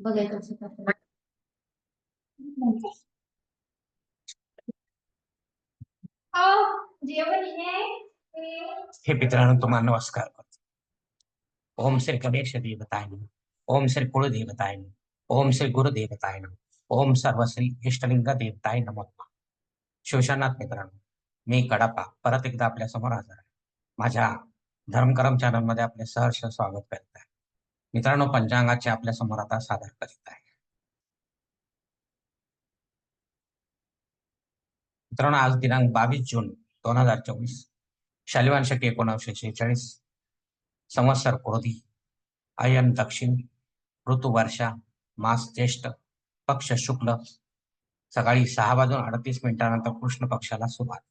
बघायचं? जेवण हे मित्रांनो तुम्हाला नमस्कार करतो ओम श्री गणेश देवताय. ओम श्री कुळदेवताय. ओम श्री गुरुदेवताय नमः. ओम सर्व श्री इष्टलिंग देवताय नमः शिवशनाथ मित्रांनो मी कडापा परत एकदा आपल्यासमोर हजर आहे माझ्या धर्मकरम चॅनलमध्ये आपले सहर्ष स्वागत करत आहे मित्रांनो पंचांगाचे आपल्यासमोर आता सादर करीत आहे. मित्रांनो आज दिनांक बावीस जून दोन हजार चोवीस शालिवान शके एकोणावीसशे शेहेचाळीस संवत्सर क्रोधी अयन दक्षिण ऋतू वर्षा मास ज्येष्ठ पक्ष शुक्ल सकाळी सहा वाजून अडतीस मिनिटानंतर कृष्ण पक्षाला सुरुवात.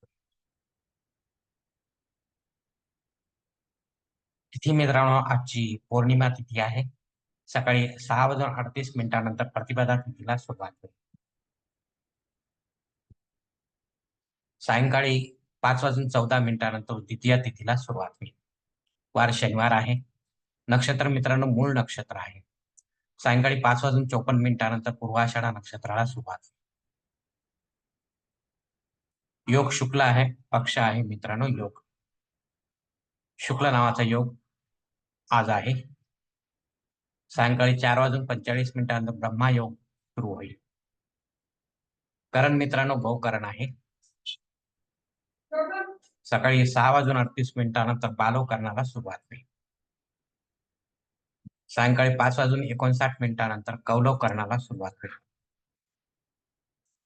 तिथी मित्रांनो आजची पौर्णिमा तिथी आहे. सकाळी सहा वाजून अडतीस मिनिटानंतर प्रतिपदा तिथीला सुरुवात होईल. सायंकाळी पाच वाजून चौदा मिनिटानंतर द्वितीय तिथीला सुरुवात होईल. वार शनिवार आहे. नक्षत्र मित्रांनो मूळ नक्षत्र आहे. सायंकाळी पाच वाजून चौपन्न मिनिटानंतर पूर्वाषाढा नक्षत्राला सुरुवात होईल. योग शुक्ल आहे पक्ष आहे मित्रांनो योग. शुक्ल नावाचा योग आज आहे. सायंकाळी चार वाजून पंचेचाळीस मिनिटांनंतर ब्रह्मा योग सुरू होईल. करण मित्रांनो बहुकरण आहे. सकाळी सहा वाजून अडतीस मिनिटानंतर बालो करण्याला सुरुवात होईल. सायंकाळी पाच वाजून एकोणसाठ मिनिटानंतर कौलव करणाला सुरुवात होईल.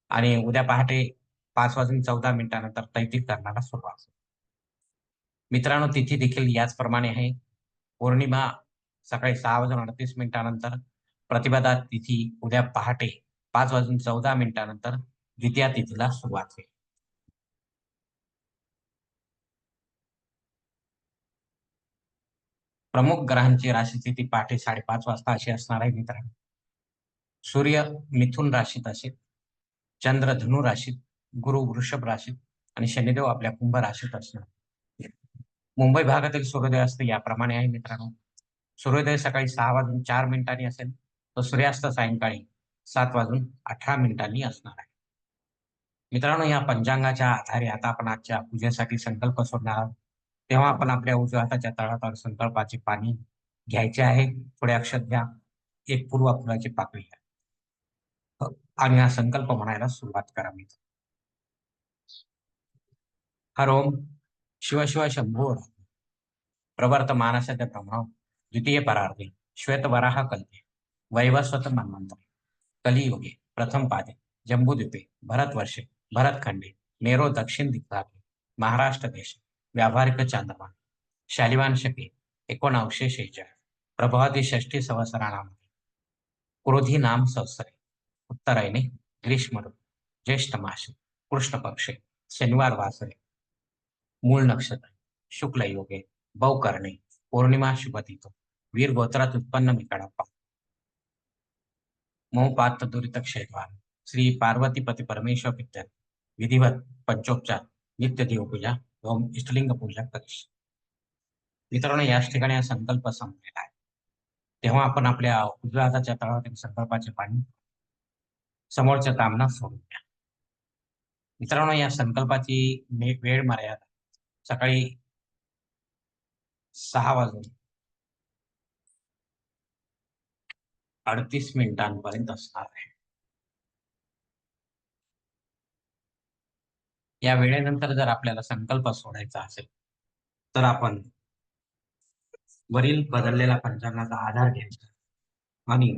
आणि उद्या पहाटे पाच वाजून चौदा मिनिटानंतर तैतिक करण्याला सुरुवात होईल. मित्रांनो तिथी देखील याचप्रमाणे आहे. पौर्णिमा सकाळी सहा वाजून अडतीस मिनिटानंतर प्रतिपदा तिथी उद्या पहाटे पाच वाजून चौदा मिनिटानंतर द्वितीया तिथीला सुरुवात होईल. प्रमुख ग्रहांची राशीस्थिती पहाटे साडेपाच वाजता अशी असणार आहे मित्रांनो. सूर्य मिथुन राशीत असेल चंद्र धनु राशीत गुरु वृषभ राशीत आणि शनिदेव आपल्या कुंभ राशीत असणार. मुंबई भागातील सूर्योदय असते याप्रमाणे आहे मित्रांनो. सूर्योदय सकाळी सहा वाजून चार मिनिटांनी असेल तर सूर्यास्त सायंकाळी सात वाजून अठरा मिनिटांनी असणार आहे. मित्रांनो या पंचांगाच्या आधारे आता आपण आजच्या पूजेसाठी संकल्प सोडणार आहोत. तेव्हा आपण आपल्या उजव्या हाताच्या तळावर संकल्पाचे पाणी घ्यायचे आहे. थोडे अक्षर घ्या. एक पूर्व फुलाची पाकळी घ्या. आणि हा संकल्प म्हणायला सुरुवात करा मित्र हर ओम. शिव शिव शंभो. प्रवर्त मानस ब्रह्म, द्वितीय परार्धे श्वेत वराह श्वेतवराहकल्पे वैवस्वत मन्वन्तरे कलियुगे प्रथमपादे जम्बूद्वीपे, भरतवर्षे भरतखंडे मेरो दक्षिण दिग्भागे महाराष्ट्रदेशे व्यावहारिकचान्द्रमाणे शालिवांशके एक शेचाळीस प्रभावतिषष्टि संवसरा क्रोधी नाम संवत्सरे उत्तरायणे, ग्रीष्मऋतु ज्येष्ठमासे कृष्णपक्षे शनिवारवासरे मूल नक्षत्र शुक्लयोगे योगे बहुकर्णे पौर्णिमा शुभतिथो वीर गोत्रात उत्पन्न मी कडप्पा मोहपात दुरित क्षेत्रवान श्री पार्वतीपती परमेश्वर विद्या विधिवत पंचोपचार. नित्य देवपूजा ओम इष्टलिंग पूजा करीश मित्रांनो याच ठिकाणी हा संकल्प संपलेला आहे. तेव्हा आपण आपल्या उजव्या हाताच्या तळावर संकल्पाचे पाणी समोरच्या कामना सोडून द्या. मित्रांनो या संकल्पाची वेळ मर्यादा. सकाळी सहा वाजून. अडतीस मिनिटांपर्यंत असणार आहे. या वेळेनंतर जर आपल्याला संकल्प सोडायचा असेल तर आपण वरील बदललेला पंचांगाचा आधार घ्यायचा. आणि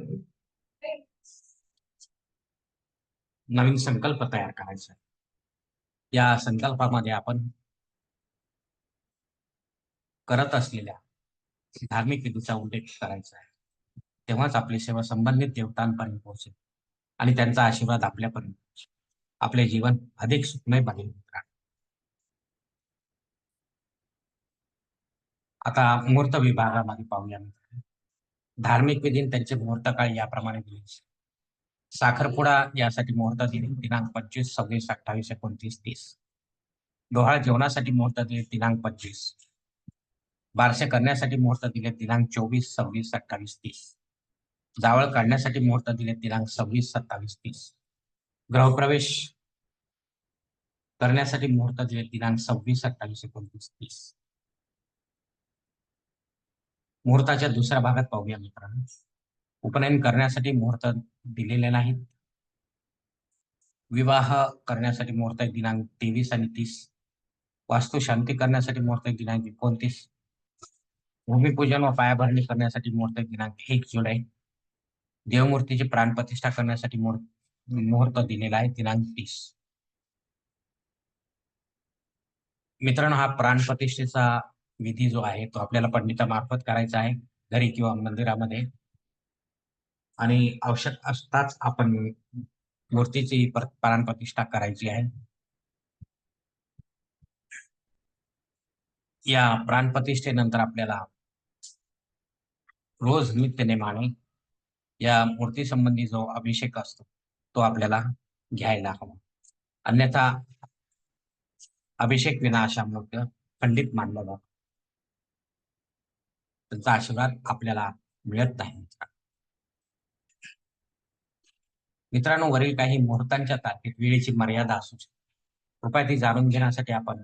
नवीन संकल्प तयार करायचा. या संकल्पामध्ये आपण करत असलेल्या धार्मिक विधीचा उल्लेख करायचा आहे. तेव्हाच आपली सेवा संबंधित देवतांपर्यंत पोहोचेल आणि त्यांचा आशीर्वाद आपल्यापर्यंत पोहोचेल. आपले जीवन अधिक सुखमय बनेल आता मुहूर्त विभागामध्ये पाहूया धार्मिक विधी त्यांचे मुहूर्त काळ याप्रमाणे दिले साखरपुडा यासाठी मुहूर्त दिले दिनांक पंचवीस सव्वीस अठ्ठावीस एकोणतीस तीस. डोहाळ जेवणासाठी मुहूर्त दिले दिनांक पंचवीस. बारसे करण्यासाठी मुहूर्त दिले दिनांक चोवीस सव्वीस अठ्ठावीस तीस. जावळ काढण्यासाठी मुहूर्त दिले दिनांक सव्वीस सत्तावीस तीस. ग्रहप्रवेश करण्यासाठी मुहूर्त दिले दिनांक सव्वीस अठ्ठावीस एकोणतीस तीस. मुहूर्ताच्या दुसऱ्या भागात पाहूया मित्रांनो. उपनयन करण्यासाठी मुहूर्त दिलेले नाहीत. विवाह करण्यासाठी मुहूर्त दिनांक तेवीस आणि तीस. वास्तू शांती करण्यासाठी मुहूर्त दिनांक एकोणतीस. भूमिपूजन व पायाभरणी करण्यासाठी मुहूर्त दिनांक एक जुलै. देवमूर्तीची प्राणप्रतिष्ठा करण्यासाठी मुहूर्त मुहूर्त दिलेला आहे दिनांक तीस. मित्रांनो हा प्राणप्रतिष्ठेचा विधी जो आहे तो आपल्याला पंडितामार्फत करायचा आहे घरी किंवा मंदिरामध्ये. आणि आवश्यक असताच आपण मूर्तीची प्राणप्रतिष्ठा करायची आहे. या प्राणप्रतिष्ठेनंतर आपल्याला रोज नित्य नेमाने या मूर्ती संबंधी जो अभिषेक असतो तो आपल्याला घ्यायला हवा. अन्यथा अभिषेक विना अशा मूर्त खंडित मानला जातो त्यांचा आशीर्वाद आपल्याला मिळत नाही मित्रांनो. वरील काही मुहूर्तांच्या तारखेत वेळेची मर्यादा असू शकते. कृपया ती जाणून घेण्यासाठी आपण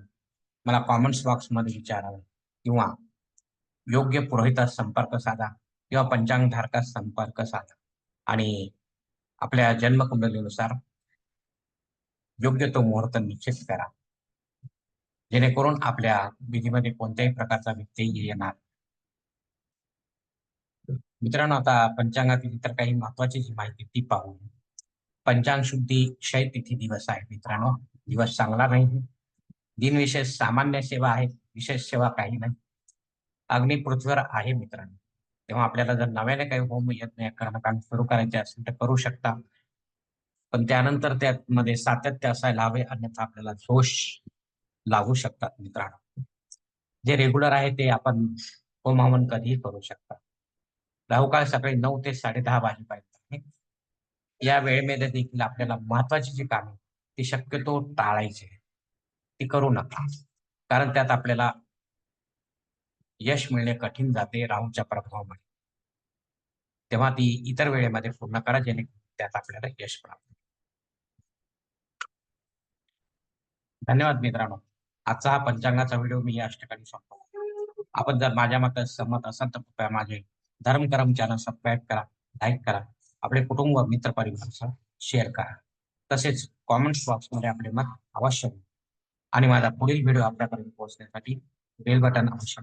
मला कॉमेंट्स बॉक्समध्ये विचारावे किंवा योग्य पुरोहितास संपर्क साधा. किंवा पंचांग धारकास संपर्क साधा. आणि आपल्या जन्मकुंडलीनुसार योग्य तो मुहूर्त निश्चित करा. जेणेकरून आपल्या विधीमध्ये कोणत्याही प्रकारचा व्यत्यय येणार मित्रांनो आता पंचांगातील इतर काही महत्वाची जी माहिती ती पाहू पंचांग शुद्धी क्षय तिथी दिवस आहे मित्रांनो. दिवस चांगला नाही. दिनविशेष सामान्य सेवा आहे. विशेष सेवा काही नाही. अग्नी पृथ्वीवर आहे मित्रांनो. तेव्हा आपल्याला जर नव्याने काही होम यज्ञ या कर्मकांड सुरू करायचे असेल तर करू शकता. पण त्यानंतर त्यामध्ये सातत्य असायला हवे अन्यथा आपल्याला दोष लागू शकतात मित्रांनो. जे रेग्युलर आहे ते आपण होम हवन कधीही करू शकता. राहुकाळ सकाळी नऊ ते साडे दहा वाजेपर्यंत आहे. या वेळेमध्ये देखील आपल्याला महत्वाची जी कामे ती शक्यतो टाळायची ती करू नका. कारण त्यात आपल्याला यश मिळणे कठीण जाते राहूच्या प्रभावामुळे. तेव्हा ती इतर वेळेमध्ये पूर्ण करा जेणेकरून त्यात आपल्याला यश प्राप्त धन्यवाद मित्रांनो. आजचा हा पंचांगाचा व्हिडिओ मी या ठिकाणी संपवतो. आपण जर माझ्या मतात सहमत असाल तर कृपया माझे धर्म करम चॅनल सबस्क्राईब करा लाईक करा. आपले कुटुंब मित्र परिवारासह शेअर करा. तसेच कॉमेंट्स बॉक्समध्ये आपले मत अवश्य आणि माझा पुढील व्हिडिओ आपल्यापर्यंत पोहोचण्यासाठी बेल बटन अवश्य